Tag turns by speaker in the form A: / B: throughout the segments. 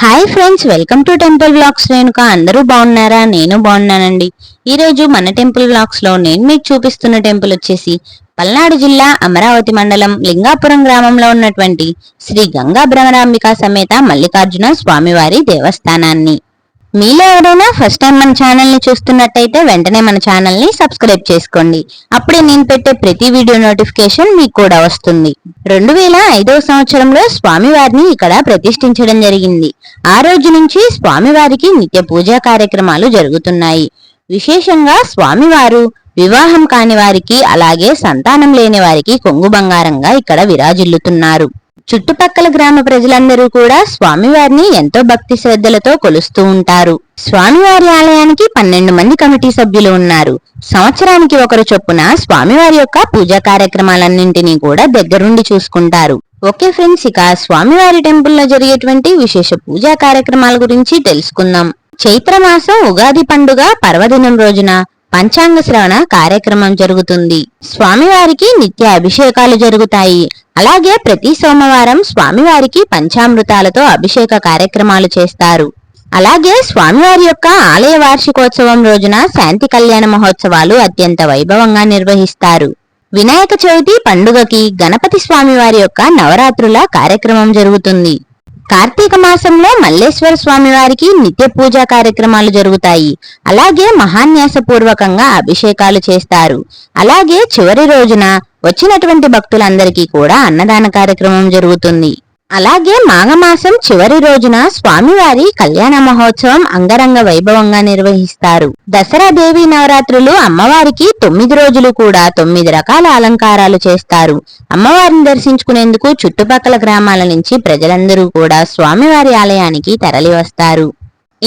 A: Hi friends welcome to temple blogs Renuka అందరూ బాగున్నారా నేను బాగున్నానండి ఈరోజు మన టెంపుల్ బ్లాగ్స్లో నేను మీకు చూపిస్తున్న టెంపుల్ వచ్చేసి పల్నాడు జిల్లా అమరావతి మండలం లింగాపురం గ్రామంలో ఉన్నటువంటి శ్రీ గంగా భ్రమరాంబిక సమేత మల్లికార్జున స్వామివారి దేవస్థానాన్ని మీలో ఎవరైనా ఫస్ట్ టైం మన ఛానల్ని చూస్తున్నట్టయితే వెంటనే మన ఛానల్ని సబ్స్క్రైబ్ చేసుకోండి అప్పుడే నేను పెట్టే ప్రతి వీడియో నోటిఫికేషన్ మీకు కూడా వస్తుంది రెండు వేల ఐదవ సంవత్సరంలో స్వామివారిని ఇక్కడ ప్రతిష్ఠించడం జరిగింది ఆ రోజు నుంచి స్వామివారికి నిత్య పూజా కార్యక్రమాలు జరుగుతున్నాయి విశేషంగా స్వామివారు వివాహం కాని వారికి అలాగే సంతానం లేని వారికి కొంగు బంగారంగా ఇక్కడ విరాజిల్లుతున్నారు చుట్టుపక్కల గ్రామ ప్రజలందరూ కూడా స్వామివారిని ఎంతో భక్తి శ్రద్ధలతో కొలుస్తూ ఉంటారు స్వామివారి ఆలయానికి పన్నెండు మంది కమిటీ సభ్యులు ఉన్నారు సంవత్సరానికి ఒకరు చొప్పున స్వామివారి యొక్క పూజా కార్యక్రమాలన్నింటినీ కూడా దగ్గరుండి చూసుకుంటారు ఓకే ఫ్రెండ్స్ ఇక స్వామివారి టెంపుల్లో జరిగేటువంటి విశేష పూజా కార్యక్రమాల గురించి తెలుసుకుందాం చైత్రమాసం ఉగాది పండుగ పర్వదినం రోజున పంచాంగ శ్రవణ కార్యక్రమం జరుగుతుంది స్వామివారికి నిత్య అభిషేకాలు జరుగుతాయి అలాగే ప్రతి సోమవారం స్వామివారికి పంచామృతాలతో అభిషేక కార్యక్రమాలు చేస్తారు అలాగే స్వామివారి యొక్క ఆలయ వార్షికోత్సవం రోజున శాంతి కళ్యాణ మహోత్సవాలు అత్యంత వైభవంగా నిర్వహిస్తారు వినాయక చవితి పండుగకి గణపతి స్వామివారి యొక్క నవరాత్రుల కార్యక్రమం జరుగుతుంది కార్తీక మాసంలో మల్లేశ్వర స్వామి వారికి నిత్య పూజా కార్యక్రమాలు జరుగుతాయి అలాగే మహాన్యాస పూర్వకంగా అభిషేకాలు చేస్తారు అలాగే చివరి రోజున వచ్చినటువంటి భక్తులందరికీ కూడా అన్నదాన కార్యక్రమం జరుగుతుంది అలాగే మాఘమాసం చివరి రోజున స్వామివారి కళ్యాణ మహోత్సవం అంగరంగ వైభవంగా నిర్వహిస్తారు దసరా దేవి నవరాత్రులు అమ్మవారికి తొమ్మిది రోజులు కూడా తొమ్మిది రకాల అలంకారాలు చేస్తారు అమ్మవారిని దర్శించుకునేందుకు చుట్టుపక్కల గ్రామాల నుంచి ప్రజలందరూ కూడా స్వామివారి ఆలయానికి తరలివస్తారు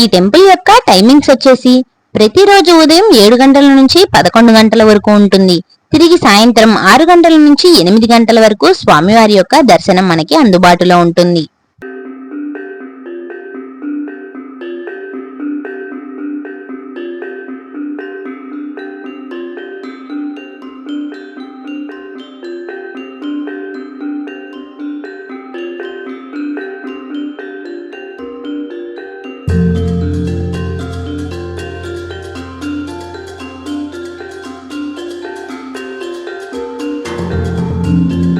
A: ఈ టెంపుల్ యొక్క టైమింగ్స్ వచ్చేసి ప్రతిరోజు ఉదయం ఏడు గంటల నుంచి పదకొండు గంటల వరకు ఉంటుంది తిరిగి సాయంత్రం ఆరు గంటల నుంచి ఎనిమిది గంటల వరకు స్వామివారి యొక్క దర్శనం మనకి అందుబాటులో ఉంటుంది Thank you.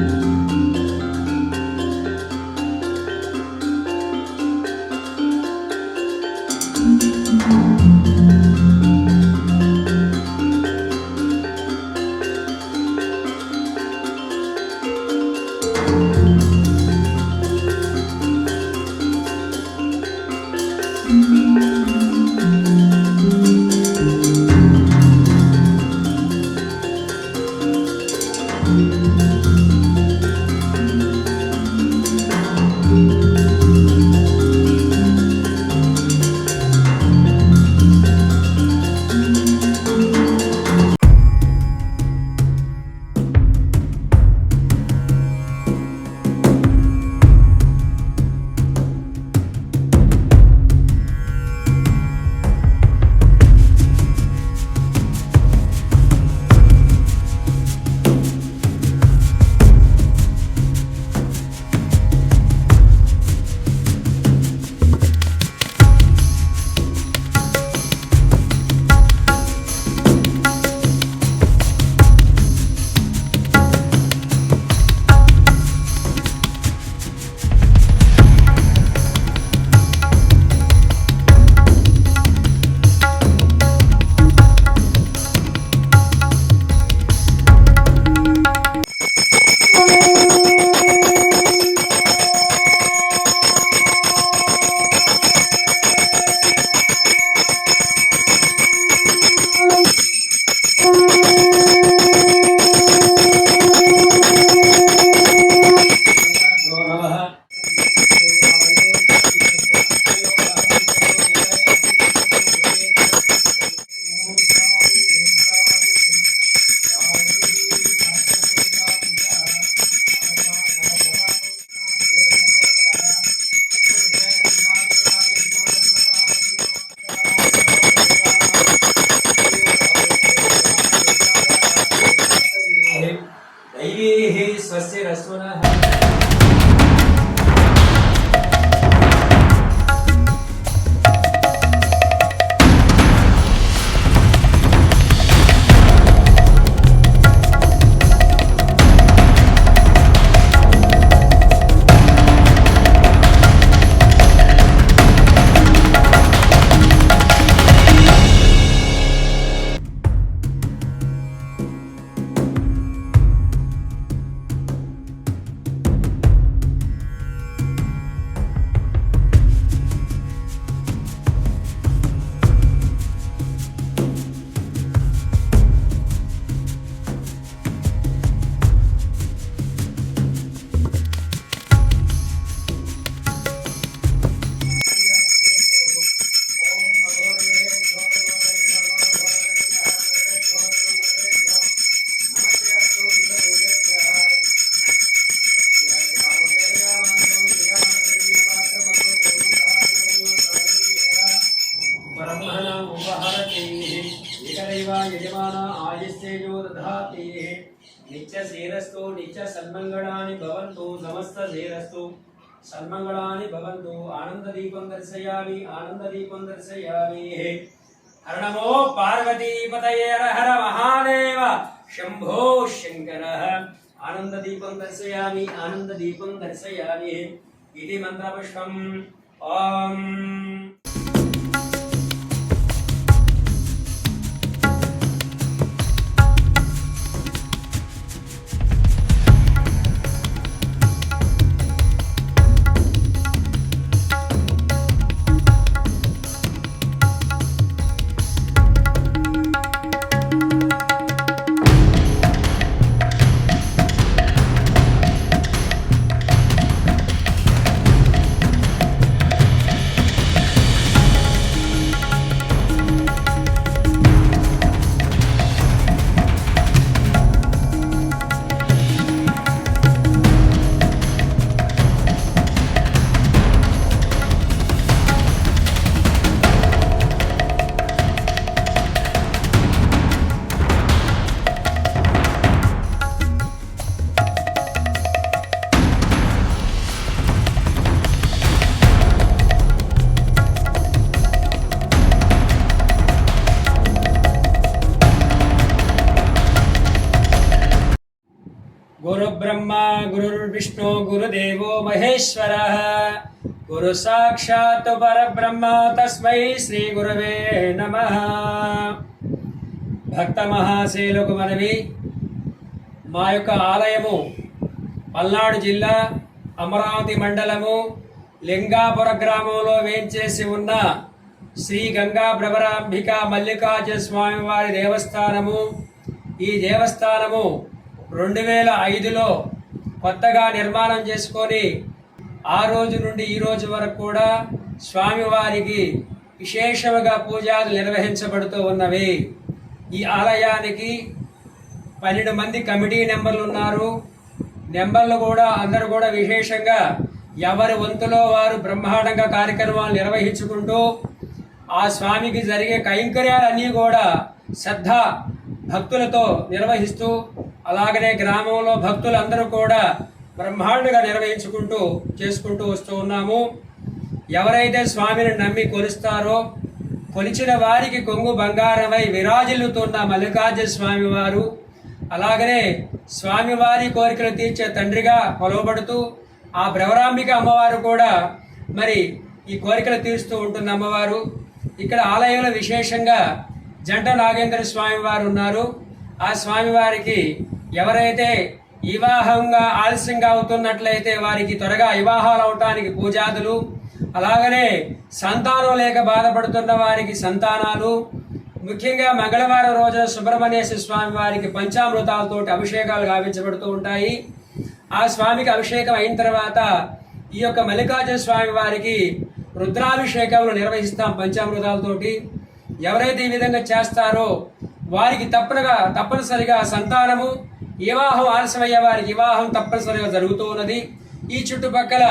B: ये च सन्मङ्गलानि भवन्तु नमस्तधीरस्तु सन्मङ्गलानि भवन्तु आनन्ददीपं हर नमो पार्वतीपतये हर महादेव शंभो शंकर आनंददीपं दर्शयामि आनंददीपं दर्शया मंत्रपुष्प मन्त्रपुष्पम् మహేశ్వర గురు సాక్షాత్ పరబ్రహ్మ తస్మై శ్రీ గురువే నమ భక్త మహాశైలకు మనవి మా యొక్క ఆలయము పల్నాడు జిల్లా అమరావతి మండలము లింగాపుర గ్రామంలో వేంచేసి ఉన్న శ్రీ గంగా భ్రమరాంబిక మల్లికార్జున స్వామివారి దేవస్థానము ఈ దేవస్థానము రెండు వేల ఐదులో కొత్తగా నిర్మాణం చేసుకొని ఆ రోజు నుండి ఈ రోజు వరకు కూడా స్వామివారికి విశేషముగా పూజలు నిర్వహించబడుతూ ఉన్నవి ఈ ఆలయానికి పన్నెండు మంది కమిటీ నెంబర్లు ఉన్నారు నెంబర్లు కూడా అందరూ కూడా విశేషంగా ఎవరి వంతులో వారు బ్రహ్మాండంగా కార్యక్రమాలు నిర్వహించుకుంటూ ఆ స్వామికి జరిగే కైంకర్యాలన్నీ కూడా శ్రద్ధ భక్తులతో నిర్వహిస్తూ అలాగనే గ్రామంలో భక్తులందరూ కూడా బ్రహ్మాండగా నిర్వహించుకుంటూ చేసుకుంటూ వస్తూ ఉన్నాము ఎవరైతే స్వామిని నమ్మి కొలుస్తారో కొలిచిన వారికి కొంగు బంగారమై విరాజిల్లుతున్న మల్లికార్జున స్వామి వారు అలాగనే స్వామివారి కోరికలు తీర్చే తండ్రిగా కొలవబడుతూ ఆ భ్రవరాంబిక అమ్మవారు కూడా మరి ఈ కోరికలు తీరుస్తూ ఉంటుంది అమ్మవారు ఇక్కడ ఆలయంలో విశేషంగా జంట నాగేంద్ర స్వామివారు ఉన్నారు ఆ స్వామివారికి ఎవరైతే వివాహంగా ఆలస్యంగా అవుతున్నట్లయితే వారికి త్వరగా వివాహాలు అవటానికి పూజాదులు అలాగనే సంతానం లేక బాధపడుతున్న వారికి సంతానాలు ముఖ్యంగా మంగళవారం రోజున సుబ్రహ్మణ్యేశ్వర స్వామి వారికి పంచామృతాలతో అభిషేకాలు గావించబడుతూ ఉంటాయి ఆ స్వామికి అభిషేకం అయిన తర్వాత ఈ యొక్క మల్లికార్జున స్వామి వారికి రుద్రాభిషేకంలో నిర్వహిస్తాం పంచామృతాలతోటి ఎవరైతే ఈ విధంగా చేస్తారో వారికి తప్పనగా తప్పనిసరిగా సంతానము వివాహం ఆలస్యమయ్యే వారి వివాహం తప్పనిసరిగా జరుగుతూ ఉన్నది ఈ చుట్టుపక్కల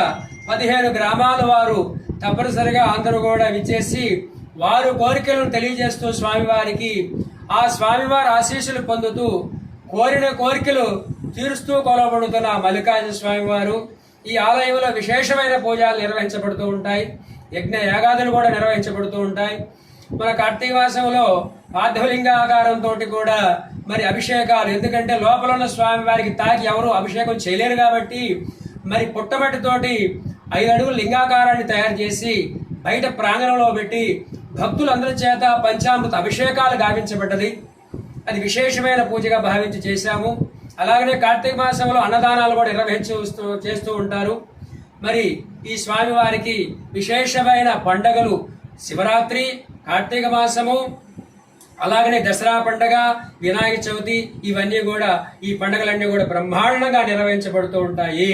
B: పదిహేను గ్రామాల వారు తప్పనిసరిగా అందరూ కూడా విచ్చేసి వారు కోరికలను తెలియజేస్తూ స్వామివారికి ఆ స్వామివారి ఆశీస్సులు పొందుతూ కోరిన కోరికలు తీరుస్తూ కొలబడుతున్న మల్లికార్జున స్వామివారు ఈ ఆలయంలో విశేషమైన పూజలు నిర్వహించబడుతూ ఉంటాయి యజ్ఞ యాగాదులు కూడా నిర్వహించబడుతూ ఉంటాయి మన కార్తీక మాసంలో ఆధ్వర్యంగా ఆకారంతో కూడా మరి అభిషేకాలు ఎందుకంటే లోపల ఉన్న స్వామి వారికి తాకి ఎవరు అభిషేకం చేయలేరు కాబట్టి మరి పుట్టబట్టితోటి ఐదు అడుగులు లింగాకారాన్ని తయారు చేసి బయట ప్రాంగణంలో పెట్టి భక్తులందరి చేత పంచామృత అభిషేకాలు గావించబడ్డది అది విశేషమైన పూజగా భావించి చేశాము అలాగనే కార్తీక మాసంలో అన్నదానాలు కూడా నిర్వహించూ చేస్తూ ఉంటారు మరి ఈ స్వామివారికి విశేషమైన పండగలు శివరాత్రి కార్తీక మాసము అలాగనే దసరా పండగ వినాయక చవితి ఇవన్నీ కూడా ఈ పండగలన్నీ కూడా బ్రహ్మాండంగా నిర్వహించబడుతూ ఉంటాయి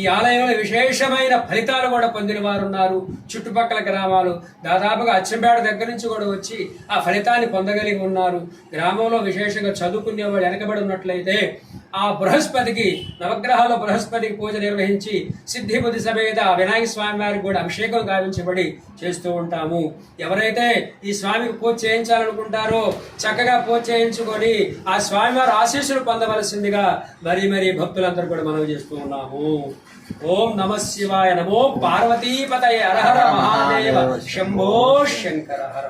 B: ఈ ఆలయంలో విశేషమైన ఫలితాలు కూడా పొందిన వారు ఉన్నారు చుట్టుపక్కల గ్రామాలు దాదాపుగా అచ్చంపేట దగ్గర నుంచి కూడా వచ్చి ఆ ఫలితాన్ని పొందగలిగి ఉన్నారు గ్రామంలో విశేషంగా చదువుకునే వాళ్ళు వెనకబడి ఉన్నట్లయితే ఆ బృహస్పతికి నవగ్రహాల బృహస్పతికి పూజ నిర్వహించి సిద్ధిబుద్ధి సమేత వినాయక స్వామి వారికి కూడా అభిషేకం గావించబడి చేస్తూ ఉంటాము ఎవరైతే ఈ స్వామికి పూజ చేయించాలనుకుంటారో చక్కగా పూజ చేయించుకొని ఆ స్వామివారి ఆశీస్సులు పొందవలసిందిగా మరీ మరీ భక్తులందరూ కూడా మనవి చేస్తూ ఉన్నాము ఓం నమ శివాయ నమో పార్వతీపతయ హర హర మహాదేవ శంభో శంకర హర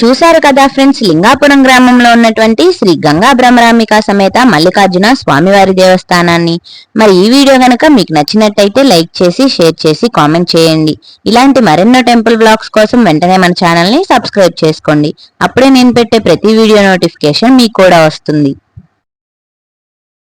A: చూశారు కదా ఫ్రెండ్స్ లింగాపురం గ్రామంలో ఉన్నటువంటి శ్రీ గంగా బ్రహ్మరామిక సమేత మల్లికార్జున స్వామివారి దేవస్థానాన్ని మరి ఈ వీడియో కనుక మీకు నచ్చినట్టయితే లైక్ చేసి షేర్ చేసి కామెంట్ చేయండి ఇలాంటి మరెన్నో టెంపుల్ బ్లాగ్స్ కోసం వెంటనే మన ఛానల్ని సబ్స్క్రైబ్ చేసుకోండి అప్పుడే నేను పెట్టే ప్రతి వీడియో నోటిఫికేషన్ మీకు కూడా వస్తుంది